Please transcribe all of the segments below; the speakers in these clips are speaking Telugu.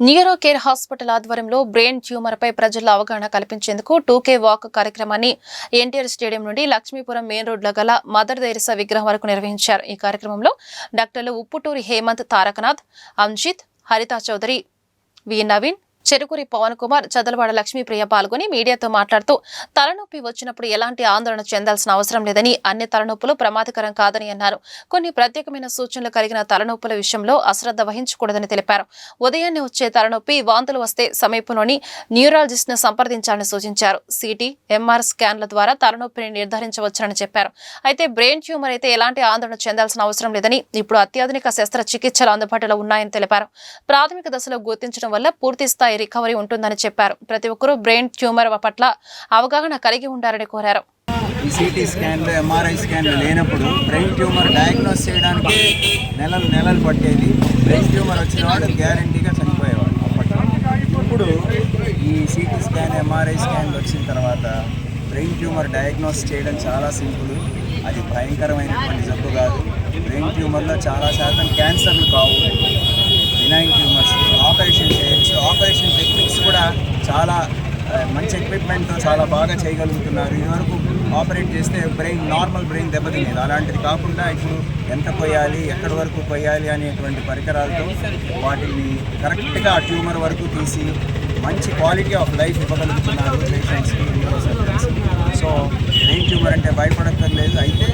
న్యూరో కేర్ హాస్పిటల్ ఆధ్వర్యంలో బ్రెయిన్ ట్యూమర్పై ప్రజల్లో అవగాహన కల్పించేందుకు టూకే వాక్ కార్యక్రమాన్ని ఎన్టీఆర్ స్టేడియం నుండి లక్ష్మీపురం మెయిన్ రోడ్లో గల మదర్ తెరిసా విగ్రహం వరకు నిర్వహించారు. ఈ కార్యక్రమంలో డాక్టర్లు ఉప్పుటూరి హేమంత్ తారకనాథ్ అంజిత్ హరితా చౌదరి వి నవీన్ చెరుకురి పవన్ కుమార్ చదలవాడ లక్ష్మీప్రియ పాల్గొని మీడియాతో మాట్లాడుతూ తలనొప్పి వచ్చినప్పుడు ఎలాంటి ఆందోళన చెందాల్సిన అవసరం లేదని అన్ని తలనొప్పులు ప్రమాదకరం కాదని అన్నారు. కొన్ని ప్రత్యేకమైన సూచనలు కలిగిన తలనొప్పుల విషయంలో అశ్రద్ధ వహించకూడదని తెలిపారు. ఉదయాన్నే వచ్చే తలనొప్పి వాంతులు వస్తే సమీపంలోని న్యూరాలజిస్ట్ను సంప్రదించాలని సూచించారు. సిటీ ఎంఆర్ స్కాన్ల ద్వారా తలనొప్పిని నిర్ధారించవచ్చునని చెప్పారు. అయితే బ్రెయిన్ ట్యూమర్ అయితే ఎలాంటి ఆందోళన చెందాల్సిన అవసరం లేదని ఇప్పుడు అత్యాధునిక శస్త్రచికిత్సలు అందుబాటులో ఉన్నాయని తెలిపారు. ప్రాథమిక దశలో గుర్తించడం వల్ల పూర్తి స్థాయి రికవరీ ఉంటుందని చెప్పారు. ప్రతి ఒక్కరూ బ్రెయిన్ ట్యూమర్ పట్ల అవగాహన కలిగి ఉండాలని కోరారు. సిటీ స్కాన్లు ఎంఆర్ఐ స్కాన్లు లేనప్పుడు బ్రెయిన్ ట్యూమర్ డయాగ్నోస్ చేయడానికి నెలలు నెలలు పట్టేది. బ్రెయిన్ ట్యూమర్ వచ్చిన వాడు గ్యారంటీగా చనిపోయేవాడు అప్పట్లో. ఇప్పుడు ఈ సిటీ స్కాన్ ఎంఆర్ఐ స్కాన్లు వచ్చిన తర్వాత బ్రెయిన్ ట్యూమర్ డయాగ్నోస్ చేయడం చాలా సింపుల్. అది భయంకరమైనటువంటి జబ్బు కాదు. బ్రెయిన్ ట్యూమర్లో చాలా శాతం క్యాన్సర్లు కావు. బినైన్ ట్యూమర్ ఆపరేషన్ టెక్నిక్స్ కూడా చాలా మంచి ఎక్విప్మెంట్తో చాలా బాగా చేయగలుగుతున్నారు. ఇదివరకు ఆపరేట్ చేస్తే బ్రెయిన్ నార్మల్ బ్రెయిన్ దెబ్బతినేది. అలాంటిది కాకుండా ఇప్పుడు ఎంత కొయ్యాలి ఎక్కడి వరకు కొయ్యాలి అనేటువంటి పరికరాలతో వాటిని కరెక్ట్గా ట్యూమర్ వరకు తీసి మంచి క్వాలిటీ ఆఫ్ లైఫ్ ఇవ్వగలుగుతున్నారు పేషెంట్స్కి సో బ్రెయిన్ ట్యూమర్ అంటే భయపడక్కర్లేదు. అయితే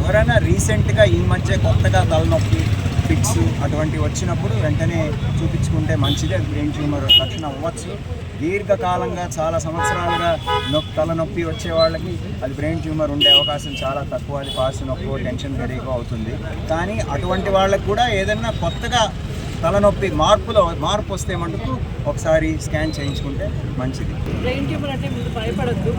ఎవరైనా రీసెంట్గా ఈ మధ్య కొత్తగా తలనొప్పి పిక్స్ అటువంటివి వచ్చినప్పుడు వెంటనే చూపించుకుంటే మంచిది. అది బ్రెయిన్ ట్యూమర్ లక్షణం అవ్వచ్చు. దీర్ఘకాలంగా చాలా సంవత్సరాలుగా నొప్పి తలనొప్పి వచ్చే వాళ్ళకి అది బ్రెయిన్ ట్యూమర్ ఉండే అవకాశం చాలా తక్కువ. అది పాస్ నొప్పి టెన్షన్ పెరిగి అవుతుంది. కానీ అటువంటి వాళ్ళకు కూడా ఏదైనా కొత్తగా తలనొప్పి మార్పులో మార్పు వస్తే మటుకు ఒకసారి స్కాన్ చేయించుకుంటే మంచిది. బ్రెయిన్ ట్యూమర్ అంటే మీరు భయపడద్దు.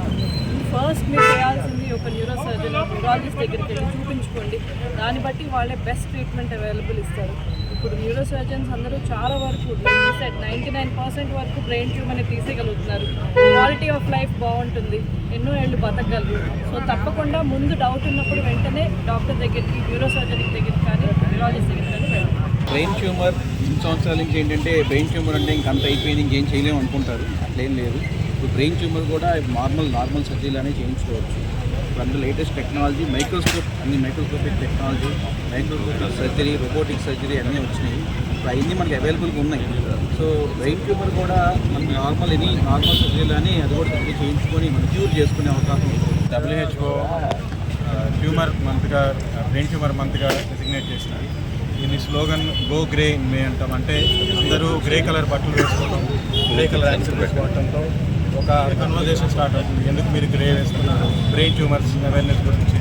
ఫస్ట్ మీరు చేయాల్సింది ఒక న్యూరో సర్జన్ న్యూరాలజిస్ట్ దగ్గరికి వెళ్ళి చూపించుకోండి. దాన్ని బట్టి వాళ్ళే బెస్ట్ ట్రీట్మెంట్ అవైలబుల్ ఇస్తారు. ఇప్పుడు న్యూరో సర్జన్స్ అందరూ చాలా వరకు సెట్ నైంటీ నైన్ పర్సెంట్ వరకు బ్రెయిన్ ట్యూమర్ని తీసేయగలుగుతున్నారు. క్వాలిటీ ఆఫ్ లైఫ్ బాగుంటుంది. ఎన్నో ఏళ్ళు బతకగలరు. సో తప్పకుండా ముందు డౌట్ ఉన్నప్పుడు వెంటనే డాక్టర్ దగ్గరికి న్యూరో సర్జన్ దగ్గరికి కానీ న్యూరాలజిస్ట్ దగ్గరికి కానీ వెళ్ళాలి బ్రెయిన్ ట్యూమర్ ఇన్ని సంవత్సరాల నుంచి ఏంటంటే బ్రెయిన్ ట్యూమర్ అంటే ఇంకంత అయిపోయింది ఇంకేం చేయలేము అనుకుంటారు. అట్లేం లేదు. ఇప్పుడు బ్రెయిన్ ట్యూమర్ కూడా నార్మల్ నార్మల్ సర్జరీలానే చేయించుకోవచ్చు. ఇప్పుడు అందులో లేటెస్ట్ టెక్నాలజీ మైక్రోస్కోప్ అన్ని microscopic technology microscopic surgery robotic surgery అన్నీ వచ్చినాయి. ఇప్పుడు అవన్నీ మనకి అవైలబుల్గా ఉన్నాయి. సో బ్రెయిన్ ట్యూమర్ కూడా మనకి నార్మల్ ఎనీ నార్మల్ సర్జరీలానే అది కూడా సర్జరీ చేయించుకొని మనం క్యూర్ చేసుకునే అవకాశం ఉంటుంది డబ్ల్యూహెచ్ఓ ట్యూమర్ మంత్గా బ్రెయిన్ ట్యూమర్ మంత్గా డెసిగ్నేట్ చేసింది దీని slogan go grey in May అంటాం. అంటే అందరూ గ్రే కలర్ బట్టలు వేసుకోవడం గ్రే కలర్ యాక్సిల్ పెట్టుకోవడంతో ఒక కన్వర్జేషన్ స్టార్ట్ అవుతుంది. ఎందుకు మీరు గ్రే వేసుకున్నారు? బ్రెయిన్ ట్యూమర్స్ అవేర్నెస్ గురించి.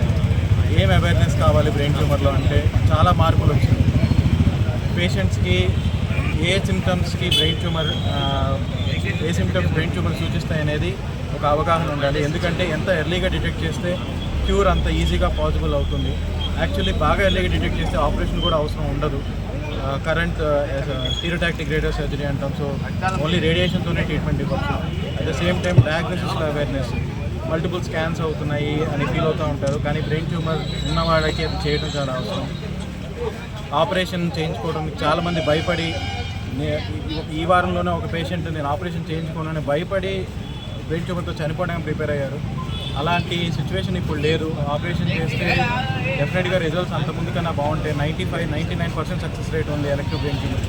ఏం అవేర్నెస్ కావాలి బ్రెయిన్ ట్యూమర్లో అంటే చాలా మార్పులు వచ్చింది పేషెంట్స్కి ఏ సిమ్టమ్స్కి బ్రెయిన్ ట్యూమర్ ఏ సిమ్టమ్స్ బ్రెయిన్ ట్యూమర్ సూచిస్తాయి అనేది ఒక అవగాహన ఉండాలి. ఎందుకంటే ఎంత ఎర్లీగా డిటెక్ట్ చేస్తే క్యూర్ అంత ఈజీగా పాసిబుల్ అవుతుంది. యాక్చువల్లీ బాగా ఎర్లీగా డిటెక్ట్ చేస్తే ఆపరేషన్ కూడా అవసరం ఉండదు. కరెంట్ స్టీరోటాక్టిక్ రేడియో సర్జరీ అంటాం. సో ఓన్లీ రేడియేషన్తోనే ట్రీట్మెంట్ ఇవ్వచ్చు. అట్ ద సేమ్ టైం డయాగ్నోసిస్లో అవేర్నెస్. మల్టిపుల్ స్కాన్స్ అవుతున్నాయి అని ఫీల్ అవుతూ ఉంటారు. కానీ బ్రెయిన్ ట్యూమర్ ఉన్నవాడికి అది చేయడం చాలా అవసరం. ఆపరేషన్ చేయించుకోవడం చాలామంది భయపడి నే- ఈ- ఈ వారంలోనే ఒక పేషెంట్ నేను ఆపరేషన్ చేయించుకోనని భయపడి బ్రెయిన్ ట్యూమర్తో చనిపోవడానికి ప్రిపేర్ అయ్యారు. అలాంటి సిచ్యువేషన్ ఇప్పుడు లేదు ఆపరేషన్ చేస్తే డెఫినెట్గా రిజల్ట్స్ అంత ముందు కన్నా బాగుంటాయి ninety five ninety nine percent success rate ఉంది ఎలక్ట్రిక్ బ్రేకింగ్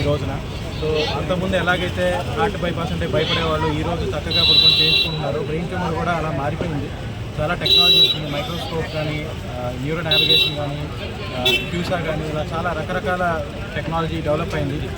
ఈ రోజున. సో అంతకుముందు ఎలాగైతే హార్ట్ బైపాస్ అంటే భయపడేవాళ్ళు ఈ రోజు చక్కగా పడుకొని చేయించుకుంటున్నారు. బ్రెయిన్ ట్యూమర్ కూడా అలా మారిపోయింది. చాలా టెక్నాలజీ వచ్చింది. మైక్రోస్కోప్ కానీ న్యూరో నావిగేషన్ కానీ క్యూసా కానీ ఇలా చాలా రకరకాల టెక్నాలజీ డెవలప్ అయింది.